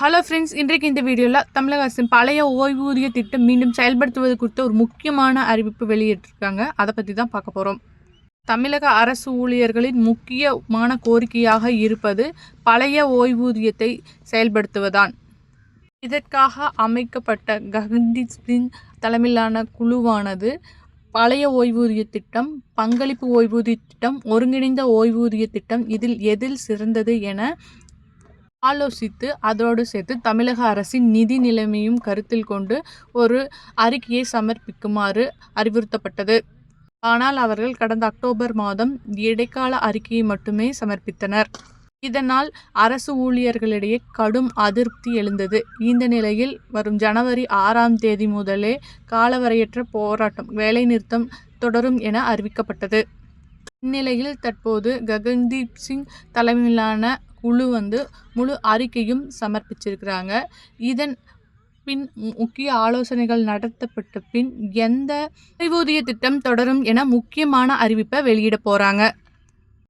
Hello friends இன்றைக்கு இந்த வீடியோவில் தமிழக அரசின் பழைய ஓய்வூதிய திட்டம் மீண்டும் செயல்படுத்துவது குறித்த ஒரு முக்கியமான அறிவிப்பு வெளியிட்டிருக்காங்க. அதை பற்றி தான் பார்க்க போகிறோம் தமிழக அரசு ஊழியர்களின் முக்கியமான கோரிக்கையாக இருப்பது பழைய ஓய்வூதியத்தை செயல்படுத்துவதான். இதற்காக அமைக்கப்பட்ட ககன்தீப் சிங் தலைமையிலான குழுவானது பழைய ஓய்வூதிய திட்டம் பங்களிப்பு ஓய்வூதிய திட்டம் ஒருங்கிணைந்த ஓய்வூதிய திட்டம் இதில் எதில் சிறந்தது என ஆலோசித்து அதோடு சேர்த்து தமிழக அரசின் நிதி நிலைமையும் கருத்தில் கொண்டு ஒரு அறிக்கையை சமர்ப்பிக்குமாறு அறிவுறுத்தப்பட்டது. ஆனால் அவர்கள் கடந்த அக்டோபர் மாதம் இடைக்கால அறிக்கையை மட்டுமே சமர்ப்பித்தனர். இதனால் அரசு ஊழியர்களிடையே கடும் அதிருப்தி எழுந்தது. இந்த நிலையில் வரும் ஜனவரி ஆறாம் தேதி முதலே காலவரையற்ற போராட்டம் வேலைநிறுத்தம் தொடரும் என அறிவிக்கப்பட்டது. இந்நிலையில் தற்போது ககன்தீப் சிங் தலைமையிலான குழு வந்து முழு அறிக்கையும் சமர்ப்பிச்சிருக்கிறாங்க. இதன் பின் முக்கிய ஆலோசனைகள் நடத்தப்பட்ட பின் எந்த ஓய்வூதிய திட்டம் தொடரும் என முக்கியமான அறிவிப்பை வெளியிட போகிறாங்க